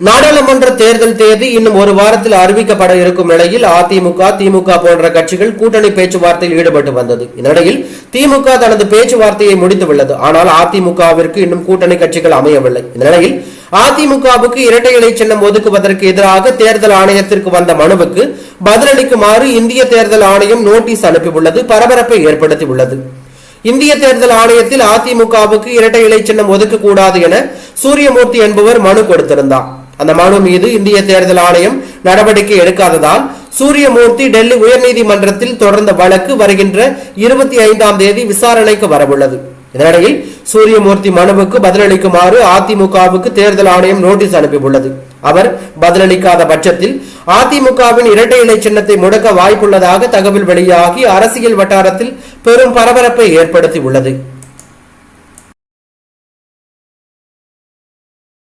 நாடாளுமன்ற தேர்தல் தேதி இன்னும் ஒரு வாரத்தில் அறிவிக்கப்பட இருக்கும் நிலையில் அதிமுக திமுக போன்ற கட்சிகள் கூட்டணி பேச்சுவார்த்தையில் ஈடுபட்டு வந்தது. இந்நிலையில் திமுக தனது பேச்சுவார்த்தையை முடித்துள்ளது ஆனால் அதிமுகவிற்கு இன்னும் கூட்டணி கட்சிகள் அமையவில்லை. இந்த நிலையில் அதிமுகவுக்கு இரட்டை இலை சின்னம் ஒதுக்குவதற்கு எதிராக தேர்தல் ஆணையத்திற்கு வந்த மனுவுக்கு பதிலளிக்குமாறு இந்திய தேர்தல் ஆணையம் நோட்டீஸ் அனுப்பியுள்ளது. பரபரப்பை ஏற்படுத்தியுள்ளது. இந்திய தேர்தல் ஆணையத்தில் அதிமுகவுக்கு இரட்டை இலை சின்னம் ஒதுக்கக்கூடாது என சூரியமூர்த்தி என்பவர் மனு கொடுத்திருந்தார். அந்த மனு மீது இந்திய தேர்தல் ஆணையம் நடவடிக்கை எடுக்காததால் சூரியமூர்த்தி டெல்லி உயர்நீதிமன்றத்தில் தொடர்ந்த வழக்கு வருகின்ற இருபத்தி ஐந்தாம் தேதி விசாரணைக்கு வரவுள்ளது. இதனிடையில் சூரியமூர்த்தி மனுவுக்கு பதிலளிக்குமாறு அதிமுகவுக்கு தேர்தல் ஆணையம் நோட்டீஸ் அனுப்பியுள்ளது. அவர் பதிலளிக்காத பட்சத்தில் அதிமுகவின் இரட்டை இலை சின்னத்தை முடக்க வாய்ப்புள்ளதாக தகவல் வெளியாகி அரசியல் வட்டாரத்தில் பெரும் பரபரப்பை ஏற்படுத்தி உள்ளது